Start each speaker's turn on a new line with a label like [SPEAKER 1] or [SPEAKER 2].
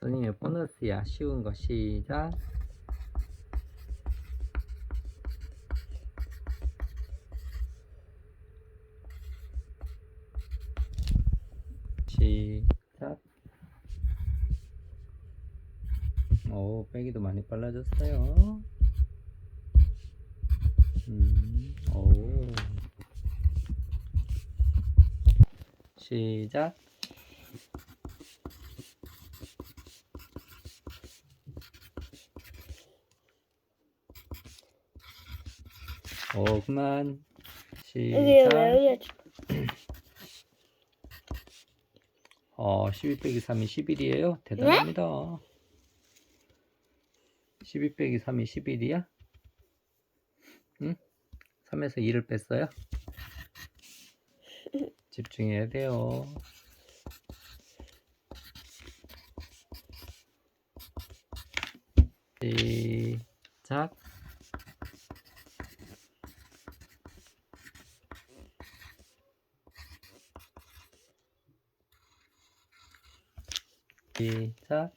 [SPEAKER 1] 선생님의 보너스야. 쉬운 거 시작. 시작. 오, 빼기도 많이 빨라졌어요. 음, 오. 시작. 오, 그만.
[SPEAKER 2] 여기
[SPEAKER 1] 시작.
[SPEAKER 2] 왜 여기
[SPEAKER 1] 어, 12 빼기 3이 11이에요. 대단합니다. 12 빼기 3이 11이야? 응? 3에서 2를 뺐어요? 집중해야 돼요. 시작. 시작.